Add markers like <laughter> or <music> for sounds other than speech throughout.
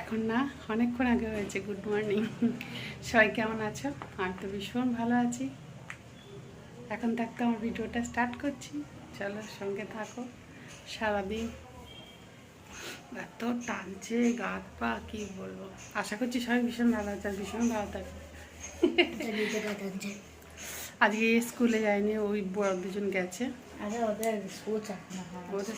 এখন না, অনেকক্ষণ আগে হয়েছে গুড মর্নিং সবাই কেমন আছো? আমি তো ভীষণ ভালো আছি। এখন থাকতে আমার ভিডিওটা স্টার্ট করছি। চলো সঙ্গে থাকো। সারাদিন এত টানছে গাত পা, কি বলব? আশা করছি সবাই ভীষণ ভালো আছে আর ভীষণ ভালো থাকবে আজকে স্কুলে যায়নি ওই বড় দুজন গেছে। ওদের ওদের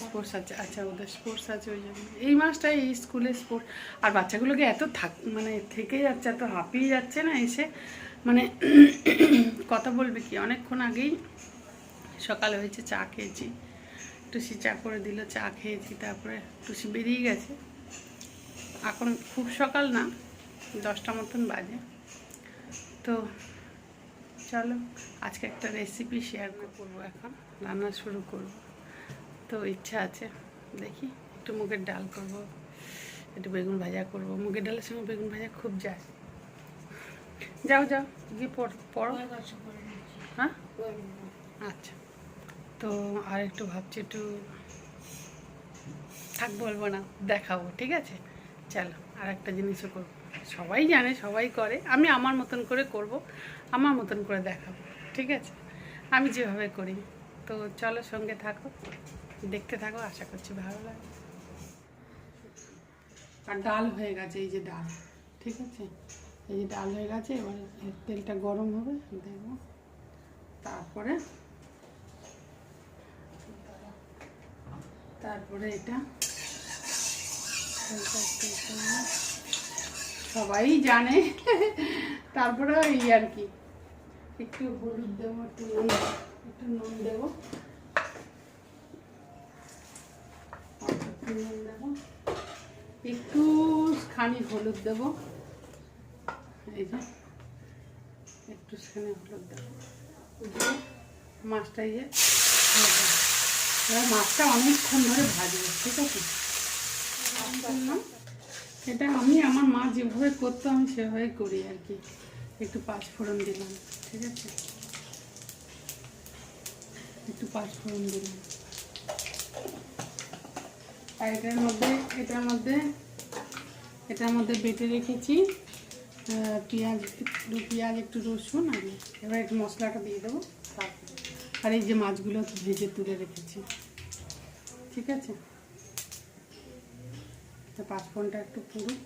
স্পোর্টস আছে আচ্ছা ওদের স্পোর্টস আছে ওই জন্য। এই মাসটা এই স্কুলে স্পোর্টস আর বাচ্চাগুলোকে এত থাক মানে থেকে যাচ্ছে এত হাঁপিয়ে যাচ্ছে না এসে? মানে <clears throat> কথা বলবে কি? অনেকক্ষণ আগেই সকালে হয়েছে চা খেয়েছি। টুসি চা করে দিল চা খেয়েছি তারপরে টুসি বেরিয়ে গেছে। এখন খুব সকাল না দশটা মতন বাজে। তো চলো আজকে একটা রেসিপি শেয়ার করব এখন রান্না শুরু করব। তো ইচ্ছা আছে দেখি একটু মুগের ডাল করব একটু বেগুন ভাজা করব। মুগের ডালের সঙ্গে বেগুন ভাজা খুব যায়। যাও যাও গিয়ে পড় পড়ো হ্যাঁ? আচ্ছা। তো আর একটু ভাবছি একটু থাক বলব না দেখাবো ঠিক আছে? চলো আর একটা জিনিসও করব। সবাই জানে, সবাই করে। আমি আমার মতন করে করব, আমার মতন করে দেখাবো, ঠিক আছে? আমি যেভাবে করি। তো চলো সঙ্গে থাকো, দেখতে থাকো, আশা করছি ভালো লাগে আর ডাল হয়ে গেছে, এই যে ডাল, ঠিক আছে? এই যে ডাল হয়ে গেছে, এবার তেলটা গরম হবে, দেখব। তারপরে তারপরে এটা তেলটা একটু একটু নেব। সবাই জানে। তারপরে এই আর কি। একটু হলুদ দেবো, একটু নুন একটু নুন দেবো। নুন দেবো। একটু খানি হলুদ দেবো। এই যে, একটু খানি হলুদ দেবো। মাছটা ইয়ে এবার মাছটা অনেকক্ষণ ধরে ভাজবো, ঠিক আছে? করলাম এটা আমি আমার মা যেভাবে করতো আমি সেভাবেই করি আর কি। একটু পাঁচ ফোড়ন দিলাম, ঠিক আছে? একটু পাঁচ ফোড়ন দিলাম। আর এটার মধ্যে এটার মধ্যে এটার মধ্যে বেটে রেখেছি পেঁয়াজ, একটু পেঁয়াজ, একটু রসুন, আর। এবার একটু মশলাটা দিয়ে দেবো আর এই যে মাছগুলো ভেজে তুলে রেখেছি, ঠিক আছে? তো পাঁচফোড়নটা একটু পুরুক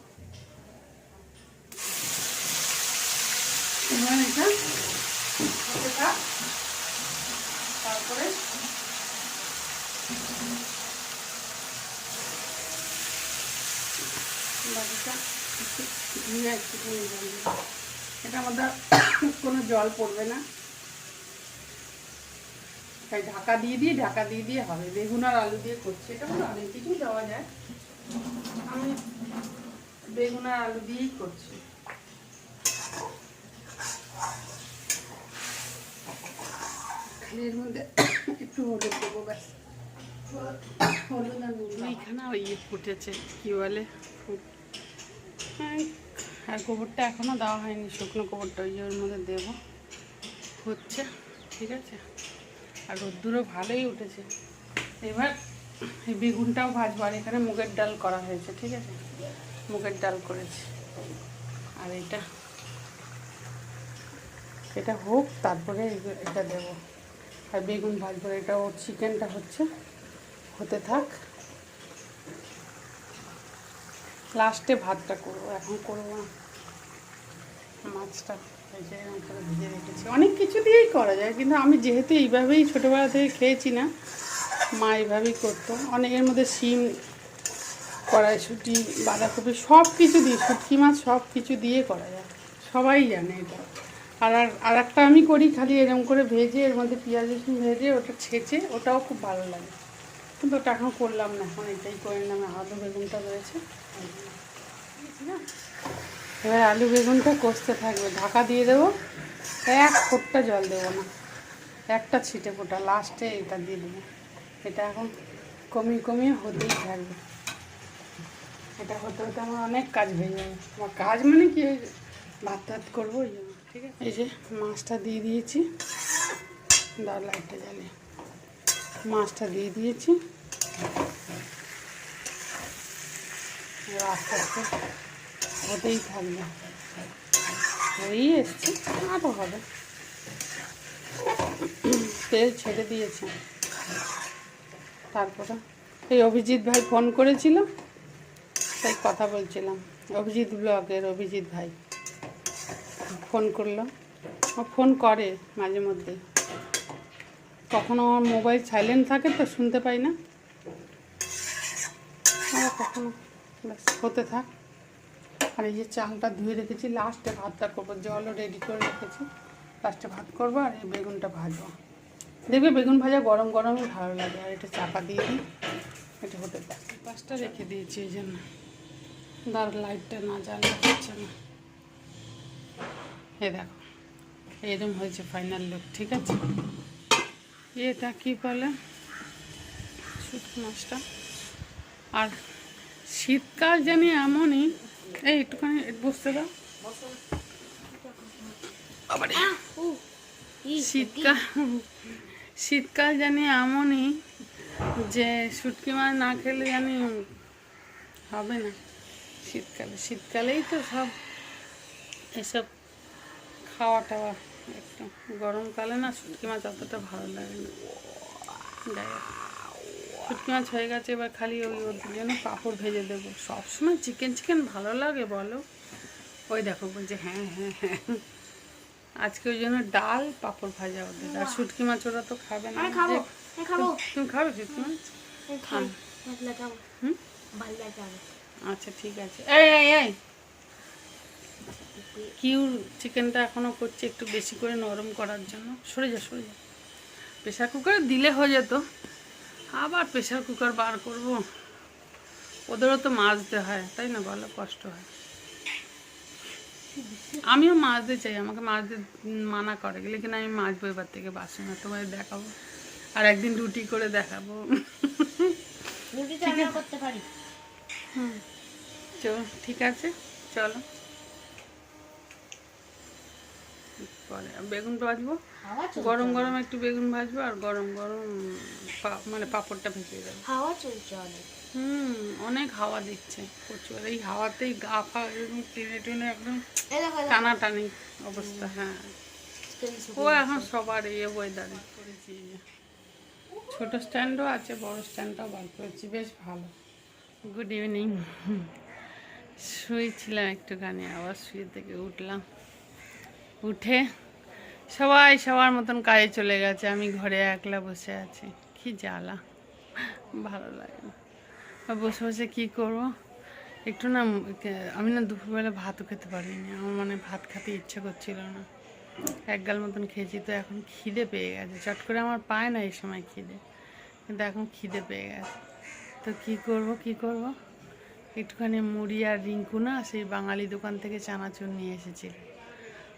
এবার এটা। তারপরে এটা মধ্যে কোনো জল পড়বে না। তাই ঢাকা দিয়ে দিয়ে, ঢাকা দিয়ে দিয়ে হবে। বেগুন আর আলু দিয়ে করছি। এটা অনেক কিছুই দেওয়া যায়। আমি বেগুন আর আলু দিয়েই করছি। এর মধ্যে একটু হলুদ দেবো ব্যাস। হলুদ আর এইখানে ওই ইয়ে ফুটেছে কি বলে? ফুট আর গোবরটা এখনও দেওয়া হয়নি শুকনো গোবরটা ওই ওর মধ্যে দেবো। হচ্ছে ঠিক আছে? আর রোদ্দুরও ভালোই উঠেছে। এবার এই বেগুনটাও ভাজবো আর এখানে মুগের ডাল করা হয়েছে, ঠিক আছে? মুগের ডাল করেছি। আর এটা এটা হোক, তারপরে এটা দেবো। আর বেগুন ভাজবো এটা ওর চিকেনটা হচ্ছে, হতে থাক। লাস্টে ভাতটা করব, এখন করব না। মাছটা করে ভেজে রেখেছি। অনেক কিছু দিয়েই করা যায়, কিন্তু আমি যেহেতু এইভাবেই ছোটোবেলা থেকে খেয়েছি না মা এভাবেই করতো। অনেক এর মধ্যে শিম, কড়াইশুটি, বাঁধাকপি সব কিছু দিয়ে, শুটকি মাছ সব কিছু দিয়ে করা যায়। সবাই জানে এটা। আর আর একটা আমি করি খালি এরকম করে ভেজে, এর মধ্যে পেঁয়াজ রসুন ভেজে, ওটা ছেঁচে, ওটাও খুব ভালো লাগে। কিন্তু ওটা এখন করলাম না, এখন এটাই করে নিলাম, আলু বেগুনটা রয়েছে। এবার আলু বেগুনটা কষতে থাকবে। ঢাকা দিয়ে দেবো, এক ফোঁটটা জল দেবো না। একটা ছিটে ফোঁটা, লাস্টে এটা দিয়ে দেবো। এটা এখন কমিয়ে কমিয়ে হতেই থাকবে। এটা হতে হতে আমার অনেক কাজ হয়ে যাবে। আমার কাজ মানে কি ওই ভাত টাত করব ওই জন্য ঠিক আছে? এই যে মাছটা দিয়ে দিয়েছি। দাও লাইটটা জ্বালিয়ে মাছটা দিয়ে দিয়েছি। আস্তে আস্তে হতেই থাকবে। হয়েই এসছে আরও হবে। তেল ছেড়ে দিয়েছে। তারপরে এই অভিজিৎ ভাই ফোন করেছিল, তাই কথা বলছিলাম। অভিজিৎ ব্লগের অভিজিৎ ভাই। ফোন করল। ও ফোন করে মাঝে মধ্যে। কখনো আমার মোবাইল সাইলেন্ট থাকে তো শুনতে পাই না। কখনো। হতে থাক। আর এই যে চালটা ধুয়ে রেখেছি লাস্টে ভাতটা করব। জলও রেডি করে রেখেছি। লাস্টে ভাত করব আর এই বেগুনটা ভাজবো। দেখবে বেগুন ভাজা গরম গরমই ভালো লাগে আর এটা চাপা দিয়ে দিই এটা হতে পাঁচটা রেখে দিয়েছি এই জন্য। দার লাইটটা না জ্বালা হচ্ছে না। এ দেখো এরকম হয়েছে ফাইনাল লুক ঠিক আছে? এটা কি বলে? শুটকি মাছটা। আর শীতকাল জানি এমনই। এই একটুখানি বসতে দাও। আবার শীতকাল। শীতকাল জানি এমনই যে শুটকি মাছ না খেলে জানি হবে না। শীতকালে, শীতকালেই তো সব এসব খাওয়া টাওয়া একটু গরমকালে না শুটকি মাছ অতটা ভালো লাগে না। যাই শুটকি মাছ হয়ে গেছে, এবার খালি ওই ওর জন্য পাঁপড় ভেজে দেবো। সবসময় চিকেন চিকেন ভালো লাগে বলো। ওই দেখো বলছে হ্যাঁ হ্যাঁ হ্যাঁ। আজকে ওই জন্য ডাল পাঁপড় ভাজা ওদের আর শুটকি মাছ ওরা তো খাবে না। তুমি খাবে শুটকি মাছ? আচ্ছা ঠিক আছে। এই এই এই। কিউর চিকেনটা এখনও করছে একটু বেশি করে নরম করার জন্য। সরে যা সরে যা। প্রেশার কুকারে দিলে হয়ে যেত। আবার প্রেশার কুকার বার করব। ওদেরও তো মাজতে হয় তাই না বলো? কষ্ট হয়। আমিও মাজতে চাই আমাকে মাজতে মানা করে লেকিন আমি মাজবো এবার থেকে বাসন তোমায় দেখাবো। আর একদিন রুটি করে দেখাবো। ঠিক পারি। হুম। চল ঠিক আছে চলো। পরে বেগুন ভাজবো। গরম গরম একটু বেগুন ভাজবো আর গরম গরম মানে পাঁপড়টা ভেজে দেবো। হাওয়া চলছে অনেক। হুম অনেক হাওয়া দিচ্ছে প্রচুর। এই হাওয়াতেই গা ফা একদম টেনে টেনে একদম। টানাটানি অবস্থা হ্যাঁ। ও এখন সবার এই ওয়েদারে করেছি ছোট স্ট্যান্ডও আছে বড় স্ট্যান্ডটাও বার করেছি বেশ ভালো। গুড ইভিনিং শুয়েছিলাম একটুখানি আবার শুয়ে থেকে উঠলাম। উঠে সবাই সবার মতন কাজে চলে গেছে। আমি ঘরে একলা বসে আছি। কি জ্বালা। ভালো লাগে না। বসে বসে কী করব? একটু না আমি না দুপুরবেলা ভাতও খেতে পারিনি। আমার মানে ভাত খেতে ইচ্ছে করছিল না। এক গাল মতন খেয়েছি তো এখন খিদে পেয়ে গেছে। চট করে আমার পায় না এই সময় খিদে। কিন্তু এখন খিদে পেয়ে গেছে। তো কি করব কি করব? একটুখানি মুড়ি আর রিঙ্কু না সেই বাঙালি দোকান থেকে চানাচুর নিয়ে এসেছিল।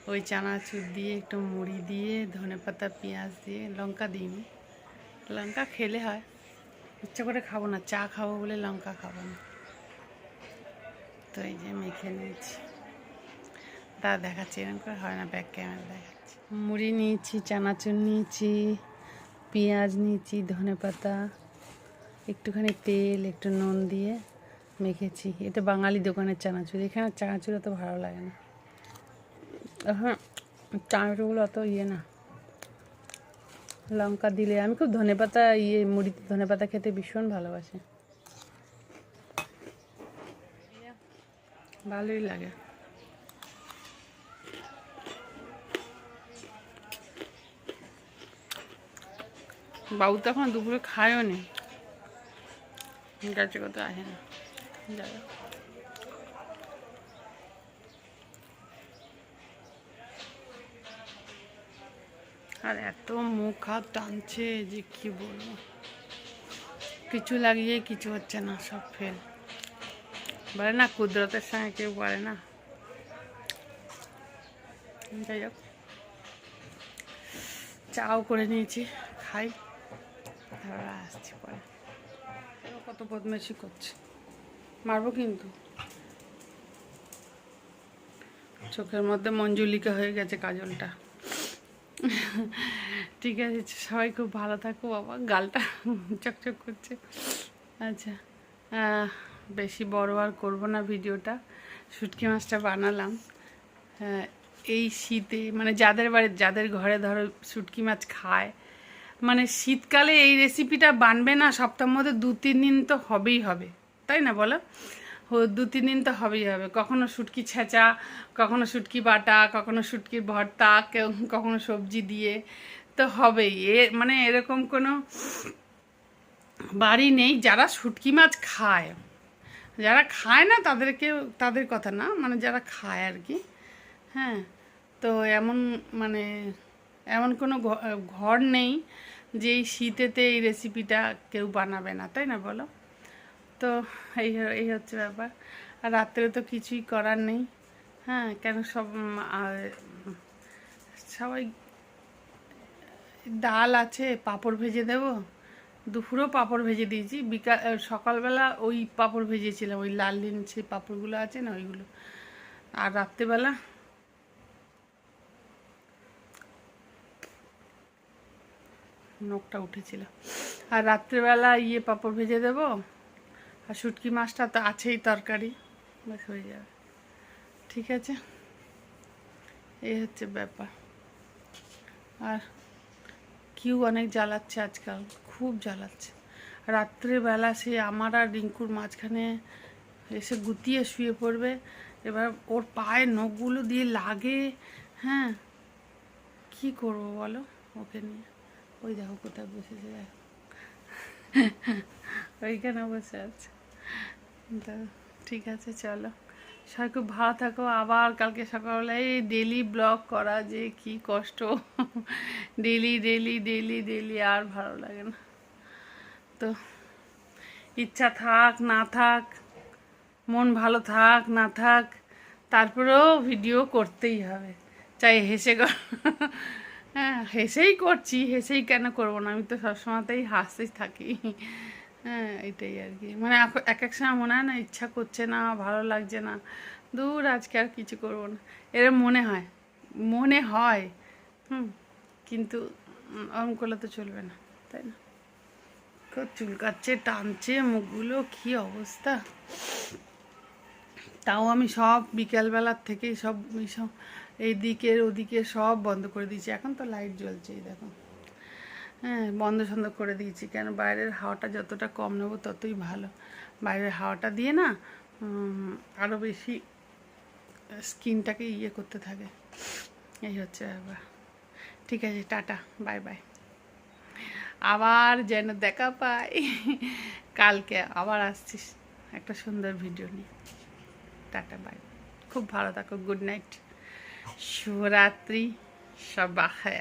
ওই চানাচুর দিয়ে, একটু মুড়ি দিয়ে ধনেপাতা পেঁয়াজ দিয়ে, লঙ্কা দিইনি। লঙ্কা খেলে হয়। ইচ্ছা করে খাব না, চা খাব বলে লঙ্কা খাব না। তো এই যে মেখে নিয়েছি। তা দেখাচ্ছি, এরকম করে হয় না ব্যাক ক্যামেরা দেখাচ্ছি। মুড়ি নিয়েছি, চানাচুর নিয়েছি, পেঁয়াজ নিয়েছি, ধনে পাতা, একটুখানি তেল, একটু নুন দিয়ে মেখেছি। এটা বাঙালি দোকানের চানাচুর, এখানে চানাচুর অত ভালো লাগে না। হ্যাঁ চানাচুরগুলো অত ইয়ে না। লঙ্কা দিলে, আমি খুব ধনে পাতা ইয়ে মুড়িতে ধনে পাতা খেতে ভীষণ ভালোবাসি। ভালোই লাগে। বাবু তো এখন দুপুরে খায়ও নি। গাছে কোথাও আসে না। যাই আর এত মুখ হাত টানছে যে কি বলব? কিছু লাগিয়ে কিছু হচ্ছে না, সব ফেল বলে না, কুদরতের সঙ্গে কেউ পারে না। যাই হোক, চাও করে নিয়েছি, খাই। তারপরে আসছি পরে। কত বদমাইশি করছে। মারবো কিন্তু। চোখের মধ্যে মঞ্জুলিকা হয়ে গেছে কাজলটা। ঠিক আছে, সবাই খুব ভালো থাকো বাবা। গালটা চকচক করছে। আচ্ছা বেশি বড় আর করব না ভিডিওটা। শুটকি মাছটা বানালাম। এই শীতে মানে যাদের বাড়ি, যাদের ঘরে ধরো শুটকি মাছ খায় মানে শীতকালে এই রেসিপিটা বানবে না, সপ্তাহের মধ্যে দু তিন দিন তো হবেই হবে। তাই না বলো? দু তিন দিন তো হবেই হবে। কখনো শুটকি ছেঁচা, কখনো শুটকি বাটা, কখনো শুটকির ভর্তা, কেউ কখনো সবজি দিয়ে তো হবেই। এ মানে এরকম কোনো বাড়ি নেই। যারা শুটকি মাছ খায়, যারা খায় না তাদেরকে তাদের কথা না মানে যারা খায় আর কি হ্যাঁ। তো এমন মানে এমন কোনো ঘর নেই যে এই শীতেতে এই রেসিপিটা কেউ বানাবে না, তাই না বলো? তো এই এই হচ্ছে ব্যাপার। আর রাত্রে তো কিছুই করার নেই। হ্যাঁ কেন সব সবাই, ডাল আছে, পাঁপড় ভেজে দেবো। দুপুরেও পাঁপড় ভেজে দিয়েছি। বিকাল সকালবেলা ওই পাঁপড় ভেজেছিলাম, ওই লাল দিন সেই পাঁপড়গুলো আছে না, ওইগুলো। আর রাত্রেবেলা নখটা উঠেছিল। আর রাত্রেবেলা ইয়ে পাঁপড় ভেজে দেবো। আর শুটকি মাছটা তো আছেই তরকারি। ব্যাস হয়ে যাবে। ঠিক আছে? এই হচ্ছে ব্যাপার। আর কিউ অনেক জ্বালাচ্ছে আজকাল, খুব জ্বালাচ্ছে। রাত্রেবেলা সে আমার আর রিঙ্কুর মাঝখানে এসে গুতিয়ে শুয়ে পড়বে। এবার ওর পায়ে নখগুলো দিয়ে লাগে। হ্যাঁ? কি করব বলো ওকে নিয়ে? ওই দেখো কোথায় বসেছে, দেখো। ওইখানে বসে আছে। তো ঠিক আছে, চলো। সবাই খুব ভালো থাকো। আবার কালকে সকালবেলায় ডেলি ব্লগ করা যে কি কষ্ট। ডেলি ডেলি ডেলি ডেলি আর ভালো লাগে না। তো ইচ্ছা থাক, না থাক, মন ভালো থাক, না থাক, তারপরেও ভিডিও করতেই হবে। চাই হেসে হ্যাঁ হেসেই করছি, হেসেই কেন করব না? আমি তো সবসময়তেই হাসতেই থাকি। হ্যাঁ এটাই আর কি। মানে এক- এক সময় মনে হয় না ইচ্ছা করছে না, ভালো লাগছে না। দূর আজকে আর কিছু করব না। এরম মনে হয়। মনে হয়। হুম, কিন্তু ওরম করলে তো চলবে না, তাই না? চুলকাচ্ছে, টানছে, মুখগুলো, কি অবস্থা? তাও আমি সব বিকেলবেলার থেকেই সব সব এইদিকের ওদিকে সব বন্ধ করে দিয়েছি। এখন তো লাইট জ্বলছে এই দেখো। হ্যাঁ বন্ধ সন্ধ করে দিয়েছি। কেন? বাইরের হাওয়াটা যতটা কম নেব ততই ভালো। বাইরের হাওয়াটা দিয়ে না আরও বেশি স্কিনটাকে ইয়ে করতে থাকে। এই হচ্ছে ব্যাপার। ঠিক আছে, টাটা, বাই বাই। আবার যেন দেখা পাই। কালকে আবার আসছিস একটা সুন্দর ভিডিও নিয়ে। Tata, bye. খুব ভালো থাকো, গুড নাইট। শুভরাত্রি সব বাখায়